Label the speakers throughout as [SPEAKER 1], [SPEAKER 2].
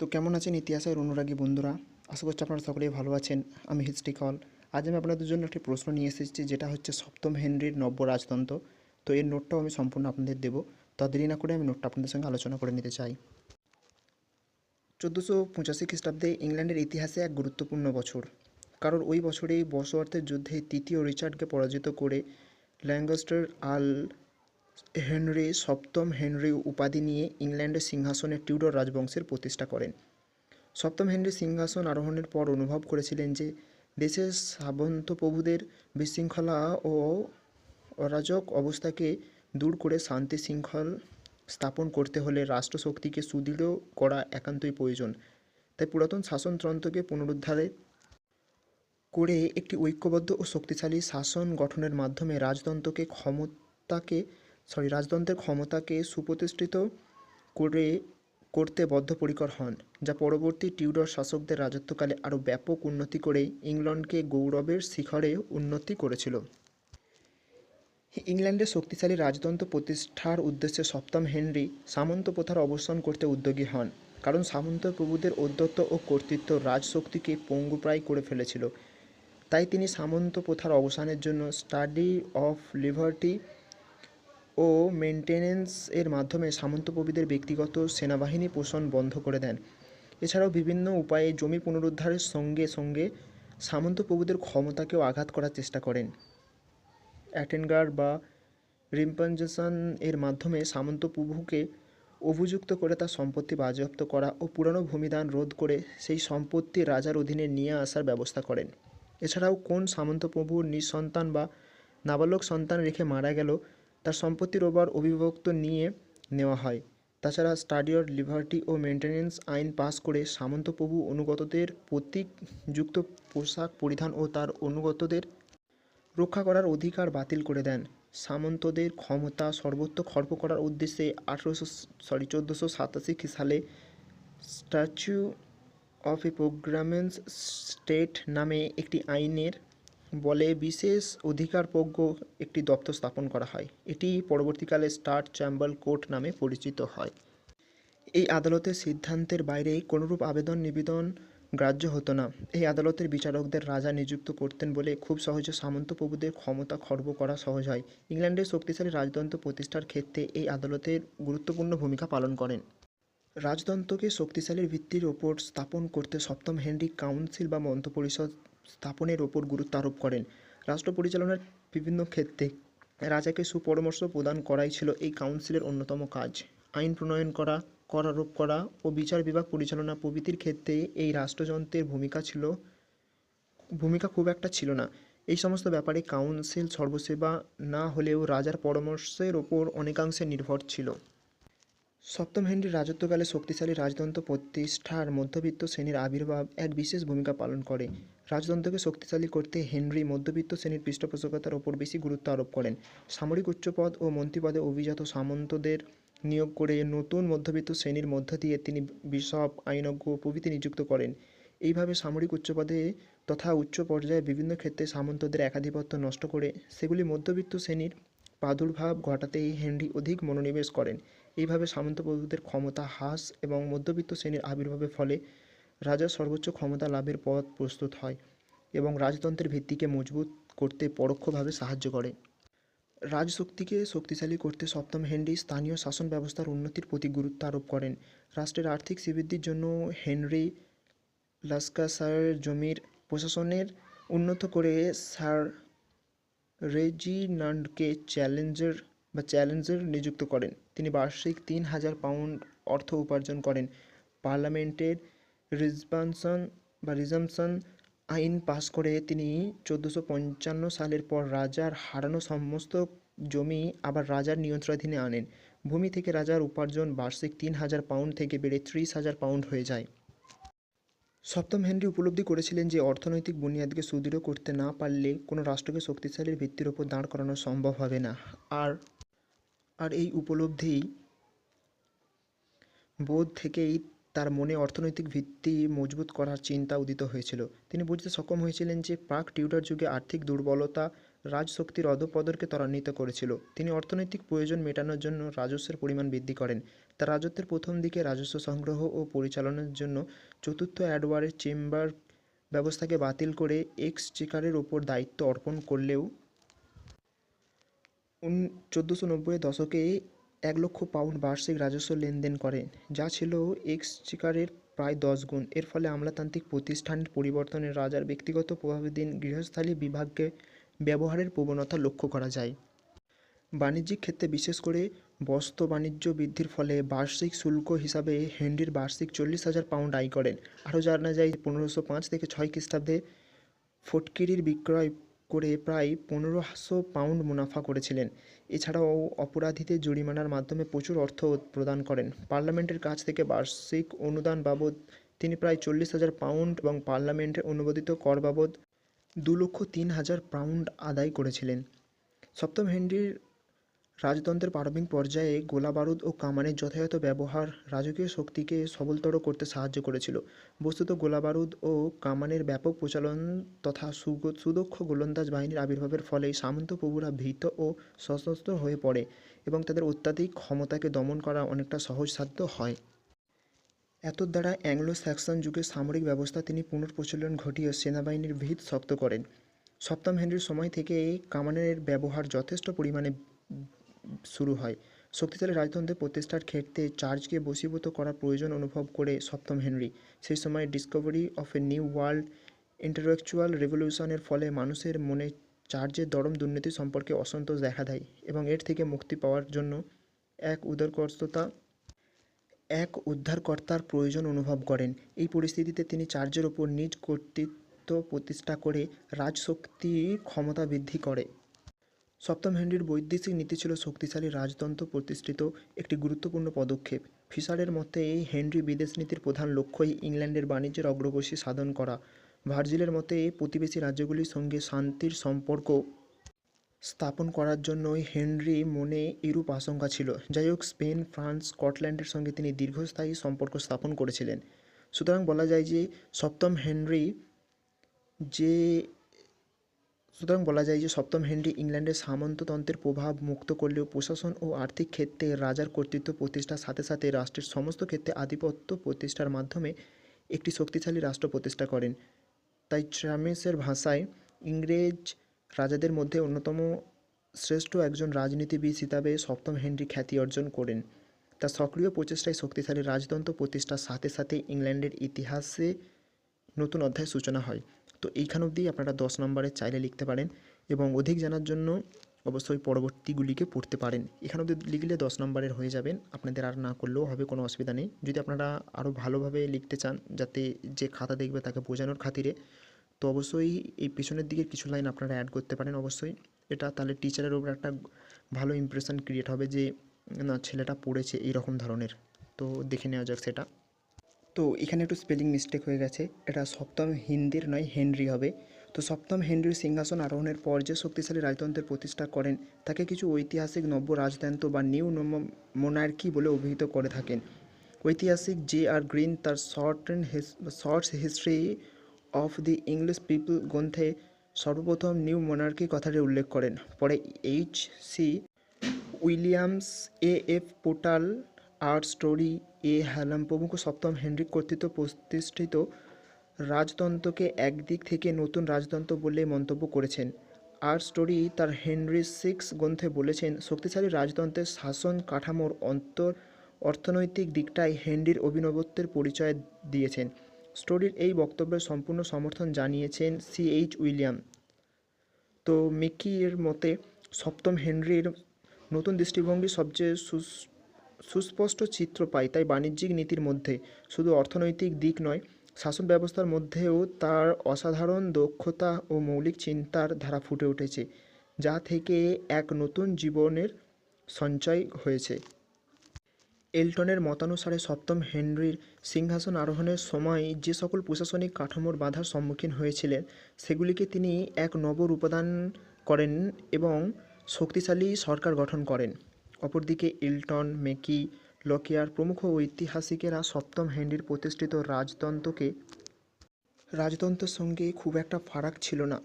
[SPEAKER 1] তো কেমন আছেন ইতিহাসের অনুরাগী বন্ধুরা? আশা করছি আপনারা সকলেই ভালো আছেন। আমি হিস্ট্রি কল। আজ আমি আপনাদের জন্য একটি প্রশ্ন নিয়ে এসেছি, যেটা হচ্ছে সপ্তম হেনরির নব্য রাজতন্ত্র। তো এর নোটটাও আমি সম্পূর্ণ আপনাদের দেবো। তো দেরি না করে আমি নোটটা আপনাদের সঙ্গে আলোচনা করে নিতে চাই। চোদ্দোশো পঁচাশি খ্রিস্টাব্দে ইংল্যান্ডের ইতিহাসে এক গুরুত্বপূর্ণ বছর। কারণ ওই বছরেই বসওয়ার্থের যুদ্ধে তৃতীয় রিচার্ডকে পরাজিত করে ল্যাঙ্গাস্টার আল হেনরি, সপ্তম হেনরি উপাধি নিয়ে ইংল্যান্ডের সিংহাসনে টিউডর রাজবংশের প্রতিষ্ঠা করেন। সপ্তম হেনরি সিংহাসন আরোহণের পর অনুভব করেছিলেন যে দেশের সামন্ত প্রভুদের বিশৃঙ্খলা ও অরাজক অবস্থাকে দূর করে শান্তি শৃঙ্খল স্থাপন করতে হলে রাষ্ট্রশক্তিকে সুদৃঢ় করা একান্তই প্রয়োজন। তাই পুরাতন শাসনতন্ত্রকে পুনরুদ্ধারে করে একটি ঐক্যবদ্ধ ও শক্তিশালী শাসন গঠনের মাধ্যমে রাজতন্ত্রকে ক্ষমতাকে সরি, রাজতন্ত্রের ক্ষমতাকে সুপ্রতিষ্ঠিত করে, করতে বদ্ধপরিকর হন, যা পরবর্তী টিউডর শাসকদের রাজত্বকালে আরও ব্যাপক উন্নতি করে ইংল্যান্ডকে গৌরবের শিখরে উন্নতি করেছিল। ইংল্যান্ডের শক্তিশালী রাজতন্ত্র প্রতিষ্ঠার উদ্দেশ্যে সপ্তম হেনরি সামন্ত প্রথার অবসান করতে উদ্যোগী হন, কারণ সামন্ত প্রভুদের ঔদ্ধত্য ও কর্তৃত্ব রাজশক্তিকে পঙ্গুপ্রায় করে ফেলেছিল। তাই তিনি সামন্ত প্রথার অবসানের জন্য স্টাডি অফ লিবার্টি ও মেনটেনেন্স এর মাধ্যমে সামন্তপ্রভুদের ব্যক্তিগত সেনাবাহিনী পোষণ বন্ধ করে দেন। এছাড়াও বিভিন্ন উপায়ে জমি পুনরুদ্ধারের সঙ্গে সঙ্গে সামন্তপ্রভুদের ক্ষমতাকেও আঘাত করার চেষ্টা করেন। অ্যাটেনগার বা রিম্পানজেশন এর মাধ্যমে সামন্তপ্রভুকে অভিযুক্ত করে তার সম্পত্তি বাজেয়াপ্ত করা ও পুরানো ভূমিদান রোধ করে সেই সম্পত্তি রাজার অধীনে নিয়ে আসার ব্যবস্থা করেন। এছাড়াও কোন সামন্তপ্রভুর নিঃসন্তান বা নাবালক সন্তান রেখে মারা গেল তার সম্পত্তির ওপর অভিভক্ত নিয়ে নেওয়া হয়। তাছাড়া স্টাডি অফ লিবার্টি ও মেনটেনেন্স আইন পাস করে সামন্তপ্রভু অনুগতদের প্রতীকযুক্ত পোশাক পরিধান ও তার অনুগতদের রক্ষা করার অধিকার বাতিল করে দেন। সামন্তদের ক্ষমতা সর্বত্র খর্ব করার উদ্দেশ্যে আঠেরোশো, সরি, চোদ্দোশো সাতাশি সালে স্ট্যাচু অফ এ প্রোগ্রামেন্স স্টেট নামে একটি আইনের বলে বিশেষ অধিকারপ্রজ্ঞ একটি দপ্তর স্থাপন করা হয়। এটি পরবর্তীকালে স্টার চ্যাম্বল কোর্ট নামে পরিচিত হয়। এই আদালতের সিদ্ধান্তের বাইরে কোনোরূপ আবেদন নিবেদন গ্রাহ্য হতো না। এই আদালতের বিচারকদের রাজা নিযুক্ত করতেন বলে খুব সহজে সামন্তপ্রভুদের ক্ষমতা খর্ব করা সহজ হয়। ইংল্যান্ডের শক্তিশালী রাজতন্ত্র প্রতিষ্ঠার ক্ষেত্রে এই আদালতের গুরুত্বপূর্ণ ভূমিকা পালন করেন। রাজতন্ত্রকে শক্তিশালীর ভিত্তির ওপর স্থাপন করতে সপ্তম হেনরি কাউন্সিল বা মন্ত্রিপরিষদ স্থাপনের ওপর গুরুত্ব আরোপ করেন। রাষ্ট্র পরিচালনার বিভিন্ন ক্ষেত্রে রাজাকে সুপরামর্শ প্রদান করাই ছিল এই কাউন্সিলের অন্যতম কাজ। আইন প্রণয়ন করা, কর আরোপ করা ও বিচার বিভাগ পরিচালনা প্রভৃতির ক্ষেত্রে এই রাষ্ট্রযন্ত্রের ভূমিকা ছিল, ভূমিকা খুব একটা ছিল না। এই সমস্ত ব্যাপারে কাউন্সিল সর্বসেবা না হলেও রাজার পরামর্শের ওপর অনেকাংশে নির্ভর ছিল। সপ্তম হেনরির রাজত্বকালে শক্তিশালী রাজতন্ত্র প্রতিষ্ঠার মধ্যবিত্ত শ্রেণির আবির্ভাব এক বিশেষ ভূমিকা পালন করে। রাজতন্ত্রকে শক্তিশালী করতে হেনরি মধ্যবিত্ত শ্রেণির পৃষ্ঠপোষকতার ওপর বেশি গুরুত্ব আরোপ করেন। সামরিক উচ্চপদ ও মন্ত্রীপদে অভিজাত সামন্তদের নিয়োগ করে নতুন মধ্যবিত্ত শ্রেণির মধ্য দিয়ে তিনি বিশপ, আইনজ্ঞ প্রভৃতি নিযুক্ত করেন। এইভাবে সামরিক উচ্চপদে তথা উচ্চ পর্যায়ে বিভিন্ন ক্ষেত্রে সামন্তদের একাধিপত্য নষ্ট করে সেগুলি মধ্যবিত্ত শ্রেণির প্রাদুর্ভাব ঘটাতেই হেনরি অধিক মনোনিবেশ করেন। এইভাবে সামন্তপ্রভুদের ক্ষমতা হ্রাস এবং মধ্যবিত্ত শ্রেণির আবির্ভাবের ফলে রাজার সর্বোচ্চ ক্ষমতা লাভের পথ প্রস্তুত হয় এবং রাজতন্ত্রের ভিত্তিকে মজবুত করতে পরোক্ষভাবে সাহায্য করে। রাজশক্তিকে শক্তিশালী করতে সপ্তম হেনরি স্থানীয় শাসন ব্যবস্থার উন্নতির প্রতি গুরুত্ব আরোপ করেন। রাষ্ট্রের আর্থিক শ্রীবৃদ্ধির জন্য হেনরি লাস্কাসায়ের জমির প্রশাসনের উন্নত করে স্যার রেজিনান্ডকে চ্যালেঞ্জার বা চ্যালেঞ্জার নিযুক্ত করেন। তিনি বার্ষিক তিন হাজার পাউন্ড অর্থ উপার্জন করেন। পার্লামেন্টের রিজবানসন বা রিজামসন আইন পাস করে তিনি চোদ্দোশো পঞ্চান্ন সালের পর রাজার হারানো সমস্ত জমি আবার রাজার নিয়ন্ত্রণাধীনে আনেন। ভূমি থেকে রাজার উপার্জন বার্ষিক তিন হাজার পাউন্ড থেকে বেড়ে ত্রিশ হাজার পাউন্ড হয়ে যায়। সপ্তম হেনরি উপলব্ধি করেছিলেন যে, অর্থনৈতিক বুনিয়াদকে সুদৃঢ় করতে না পারলে কোনো রাষ্ট্রকে শক্তিশালীর ভিত্তির ওপর দাঁড় করানো সম্ভব হবে না। আর আর এই উপলব্ধিই বোধ থেকেই তার মনে অর্থনৈতিক ভিত্তি মজবুত করার চিন্তা উদিত হয়েছিল। তিনি বুঝতে সক্ষম হয়েছিলেন যে প্রাক টিউডার যুগে আর্থিক দুর্বলতা রাজশক্তির অধপদরকে ত্বরান্বিত করেছিল। তিনি অর্থনৈতিক প্রয়োজন মেটানোর জন্য রাজস্বের পরিমাণ বৃদ্ধি করেন। তার রাজত্বের প্রথম দিকে রাজস্ব সংগ্রহ ও পরিচালনার জন্য চতুর্থ এডওয়ার্ডের চেম্বার ব্যবস্থাকে বাতিল করে এক্স এক্সচেকারের ওপর দায়িত্ব অর্পণ করলেও চোদ্দোশো নব্বইয়ের দশকে এক লক্ষ পাউন্ড বার্ষিক রাজস্ব লেনদেন করে যা ছিল এক্সচিকারের প্রায় দশ গুণ। এর ফলে আমলাতান্ত্রিক প্রতিষ্ঠানের পরিবর্তনে রাজার ব্যক্তিগত প্রভাবের দিন গৃহস্থালী বিভাগকে ব্যবহারের প্রবণতা লক্ষ্য করা যায়। বাণিজ্যিক ক্ষেত্রে বিশেষ করে বস্ত্র বাণিজ্য বৃদ্ধির ফলে বার্ষিক শুল্ক হিসাবে হেনরির বার্ষিক চল্লিশ হাজার পাউন্ড আয় করেন। আরও জানা যায়, পনেরোশো পাঁচ থেকে ছয় খ্রিস্টাব্দে ফটকিরির বিক্রয় করে প্রায় পনেরোশো পাউন্ড মুনাফা করেছিলেন। এছাড়াও অপরাধীদের জরিমানার মাধ্যমে প্রচুর অর্থ প্রদান করেন। পার্লামেন্টের কাছ থেকে বার্ষিক অনুদান বাবদ তিনি প্রায় চল্লিশ হাজার পাউন্ড এবং পার্লামেন্টের অনুমোদিত কর বাবদ দু লক্ষ তিন হাজার পাউন্ড আদায় করেছিলেন। সপ্তম হেনরির রাজতন্ত্রের প্রারম্ভিক পর্যায়ে গোলাবারুদ ও কামানের যথাযথ ব্যবহার রাজকীয় শক্তিকে সবলতর করতে সাহায্য করেছিল। বস্তুত গোলাবারুদ ও কামানের ব্যাপক প্রচলন তথা সুদক্ষ গোলন্দাজ বাহিনীর আবির্ভাবের ফলে সামন্ত প্রভুরা ভীত ও সশস্ত্র হয়ে পড়ে এবং তাদের অত্যাধিক ক্ষমতাকে দমন করা অনেকটা সহজসাধ্য হয়। এত দ্বারা অ্যাংলো স্যাক্সন যুগের সামরিক ব্যবস্থা তিনি পুনঃপ্রচলন ঘটিয়ে সেনাবাহিনীর ভিত শক্ত করেন। সপ্তম হেনরির সময় থেকে কামানের ব্যবহার যথেষ্ট পরিমাণে শুরু হয়। শক্তিশালী রাজতন্ত্রের প্রতিষ্ঠার ক্ষেত্রে চার্চকে বশীভূত করার প্রয়োজন অনুভব করে সপ্তম হেনরি। সেই সময় discovery of a new world intellectual রেভলিউশনের ফলে মানুষের মনে চার্চের দরম দুর্নীতি সম্পর্কে অসন্তোষ দেখা দেয় এবং এর থেকে মুক্তি পাওয়ার জন্য এক উদারকর্ততা, এক উদ্ধারকর্তার প্রয়োজন অনুভব করেন। এই পরিস্থিতিতে তিনি চার্জের ওপর নিজ কর্তৃত্ব প্রতিষ্ঠা করে রাজশক্তির ক্ষমতা বৃদ্ধি করে। সপ্তম হেনরির বৈদেশিক নীতি ছিল শক্তিশালী রাজতন্ত্র প্রতিষ্ঠিত একটি গুরুত্বপূর্ণ পদক্ষেপ। ফিশারের মতে, এই হেনরি বিদেশ নীতির প্রধান লক্ষ্যই ইংল্যান্ডের বাণিজ্যের অগ্রগতি সাধন করা। ভার্জিলের মতে প্রতিবেশী রাজ্যগুলির সঙ্গে শান্তির সম্পর্ক স্থাপন করার জন্যই হেনরি মনে এরূপ আশঙ্কা ছিল। যাই হোক স্পেন, ফ্রান্স, স্কটল্যান্ডের সঙ্গে তিনি দীর্ঘস্থায়ী সম্পর্ক স্থাপন করেছিলেন। সুতরাং বলা যায় যে, সপ্তম হেনরি যে সুতরাং বলা যায় যে সপ্তম হেনরি ইংল্যান্ডের সামন্ততন্ত্রের প্রভাব মুক্ত করলেও প্রশাসন ও আর্থিক ক্ষেত্রে রাজার কর্তৃত্ব প্রতিষ্ঠার সাথে সাথে রাষ্ট্রের সমস্ত ক্ষেত্রে আধিপত্য প্রতিষ্ঠার মাধ্যমে একটি শক্তিশালী রাষ্ট্র প্রতিষ্ঠা করেন। তাই ট্রামেসের ভাষায় ইংরেজ রাজাদের মধ্যে অন্যতম শ্রেষ্ঠ একজন রাজনীতিবিদ হিসাবে সপ্তম হেনরি খ্যাতি অর্জন করেন। তার সক্রিয় প্রচেষ্টায় শক্তিশালী রাজতন্ত্র প্রতিষ্ঠার সাথে সাথে ইংল্যান্ডের ইতিহাসে নতুন অধ্যায়ের সূচনা হয়। তো এইখান অবধি আপনারা দশ নম্বরে চাইলে লিখতে পারেন এবং অধিক জানার জন্য অবশ্যই পরবর্তীগুলিকে পড়তে পারেন। এখান অবধি লিখলে দশ নম্বরের হয়ে যাবেন, আপনাদের আর না করলেও হবে, কোনো অসুবিধা নেই। যদি আপনারা আরও ভালোভাবে লিখতে চান, যাতে যে খাতা দেখবে তাকে বোঝানোর খাতিরে, তো অবশ্যই এই পিছনের দিকে কিছু লাইন আপনারা অ্যাড করতে পারেন অবশ্যই। এটা তাহলে টিচারের উপর একটা ভালো ইমপ্রেশন ক্রিয়েট হবে যে, না, ছেলেটা পড়েছে এই রকম ধরনের। তো দেখে নেওয়া যাক সেটা। তো এখানে একটু স্পেলিং মিস্টেক হয়ে গেছে। এটা সপ্তম হিন্দির নয়, হেনরি হবে। তো সপ্তম হেনরির সিংহাসন আরোহণের পর যে শক্তিশালী রাজতন্ত্রের প্রতিষ্ঠা করেন, তাকে কিছু ঐতিহাসিক নব্য রাজতন্ত্র বা নিউ মোনার্কি বলে অভিহিত করে থাকেন। ঐতিহাসিক জে আর গ্রিন তার short and shorts history of the English people গ্রন্থে সর্বপ্রথম নিউ মোনার্কি কথাটি উল্লেখ করেন। পরে H C Williams A F Pollard Art Story A Hallam প্রমুখ সপ্তম হেনরি কর্তৃত্ব প্রতিষ্ঠিত রাজতন্ত্রকে একদিক থেকে নতুন রাজতন্ত্র বলে মন্তব্য করেছেন। আর্ট স্টোরি তার হেনরি সিক্স গ্রন্থে বলেছেন, শক্তিশালী রাজতন্ত্রের শাসন কাঠামোর অন্তর অর্থনৈতিক দিকটাই হেনরির অভিনবত্বের পরিচয় দিয়েছেন। স্টোরির এই বক্তব্যের সম্পূর্ণ সমর্থন জানিয়েছেন সি এইচ উইলিয়াম। তো মিকির মতে, সপ্তম হেনরির নতুন দৃষ্টিভঙ্গি সবচেয়ে সুস- সুস্পষ্ট চিত্র পাই তাই বাণিজ্যিক নীতির মধ্যে। শুধু অর্থনৈতিক দিক নয়, শাসন ব্যবস্থার মধ্যেও তার অসাধারণ দক্ষতা ও মৌলিক চিন্তার ধারা ফুটে উঠেছে, যা থেকে এক নতুন জীবনের সঞ্চয় হয়েছে। এলটনের মতানুসারে সপ্তম হেনরির সিংহাসন আরোহণের সময় যে সকল প্রশাসনিক কাঠামোর বাধার সম্মুখীন হয়েছিলেন, সেগুলিকে তিনি এক নব রূপদান করেন এবং শক্তিশালী সরকার গঠন করেন। অপরদিকে ইলটন, মেকি, লকিয়ার প্রমুখ ঐতিহাসিকেরা সপ্তম হেনরির প্রতিষ্ঠিত রাজতন্ত্রকে, রাজতন্ত্রের সঙ্গে খুব একটা ফারাক ছিল না।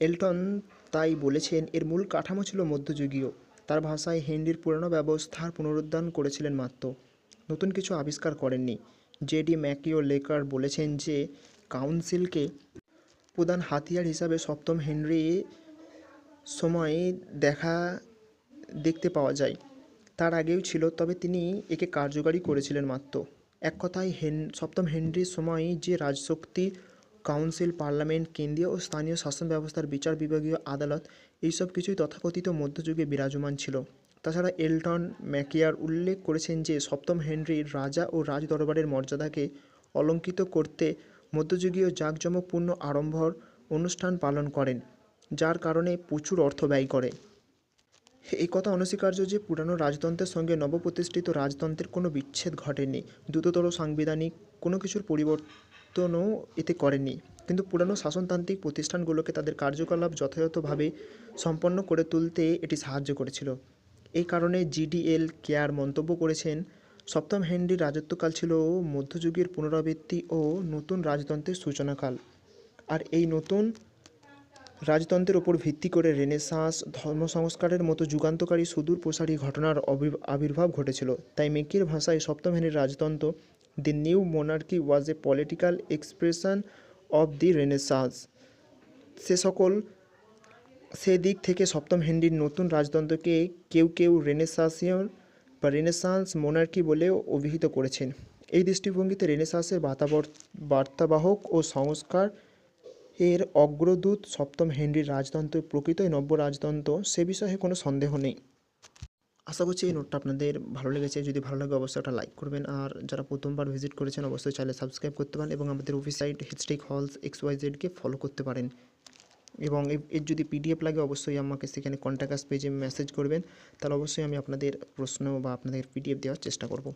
[SPEAKER 1] এলটন তাই বলেছেন, এর মূল কাঠামো ছিল মধ্যযুগীয়। তার ভাষায় হেনরির পুরানো ব্যবস্থার পুনরুদ্ধার করেছিলেন মাত্র। নতুন কিছু আবিষ্কার করেননি। জেডি ম্যাকিও লেকার বলেছেন যে, কাউন্সিলকে প্রধান হাতিয়ার হিসাবে সপ্তম হেনরি সময়ে দেখা দেখতে পাওয়া যায়। তার আগেও ছিল, তবে তিনি একে কার্যকারী করেছিলেন মাত্র। এক কথায়, হেন, সপ্তম হেনরির সময় যে রাজশক্তি কাউন্সিল, পার্লামেন্ট, কেন্দ্রীয় ও স্থানীয় শাসন ব্যবস্থার বিচার বিভাগীয় আদালত এইসব কিছুই তথাকথিত মধ্যযুগে বিরাজমান ছিল। তাছাড়া এলটন ম্যাকিয়ার উল্লেখ করেছেন যে, সপ্তম হেনরির রাজা ও রাজদরবারের মর্যাদাকে অলঙ্কিত করতে মধ্যযুগীয় জাঁকজমকপূর্ণ আড়ম্বর অনুষ্ঠান পালন করেন, যার কারণে প্রচুর অর্থ ব্যয় করে। এই কথা অনস্বীকার্য যে পুরানো রাজতন্ত্রের সঙ্গে নবপ্রতিষ্ঠিত রাজতন্ত্রের কোনো বিচ্ছেদ ঘটেনি। দ্রুততর সাংবিধানিক কোনো কিছুর পরিবর্তনও এতে করেনি। কিন্তু পুরানো শাসনতান্ত্রিক প্রতিষ্ঠানগুলোকে তাদের কার্যকলাপ যথাযথভাবে সম্পন্ন করে তুলতে এটি সাহায্য করেছিল। এই কারণে জিডিএল কেয়ার মন্তব্য করেছেন, সপ্তম হেনরির রাজত্বকাল ছিল মধ্যযুগের পুনরাবৃত্তি ও নতুন রাজতন্ত্রের সূচনাকাল। আর এই নতুন রাজতন্ত্রের ওপর ভিত্তি করে রেনেসাঁস ধর্ম সংস্কারের মতো যুগান্তকারী সুদূর প্রসারী ঘটনার আবির্ভাব ঘটেছিল। তাই মেকির ভাষায় সপ্তম হেনরির রাজতন্ত্র the new monarchy was a political expression of the Renaissance. সে সকল, সে দিক থেকে সপ্তম হেনরির নতুন রাজতন্ত্রকে কেউ কেউ রেনেসাঁসীয় বা রেনেসাঁস মোনার্কি বলেও অভিহিত করেছেন। এই দৃষ্টিভঙ্গিতে রেনেসাঁসের বার্তাবাহক ও সংস্কার এর অগ্রদূত সপ্তম হেনরির রাজতন্ত্র প্রকৃতই নব্য রাজতন্ত্র সে বিষয়ে কোনো সন্দেহ নেই। আশা করছি এই নোটটা আপনাদের ভালো লেগেছে। যদি ভালো লাগে অবশ্যই একটা লাইক করবেন। আর যারা প্রথমবার ভিজিট করেছেন, অবশ্যই চাইলে সাবস্ক্রাইব করতে পারেন এবং আমাদের website historic halls X Y জেডকে follow করতে পারেন। এবং এর- যদি পিডিএফ লাগে, অবশ্যই আমাকে সেখানে কন্ট্যাক্ট আস পেজে মেসেজ করবেন। তাহলে অবশ্যই আমি আপনাদের প্রশ্ন বা আপনাদের পিডিএফ দেওয়ার চেষ্টা করব।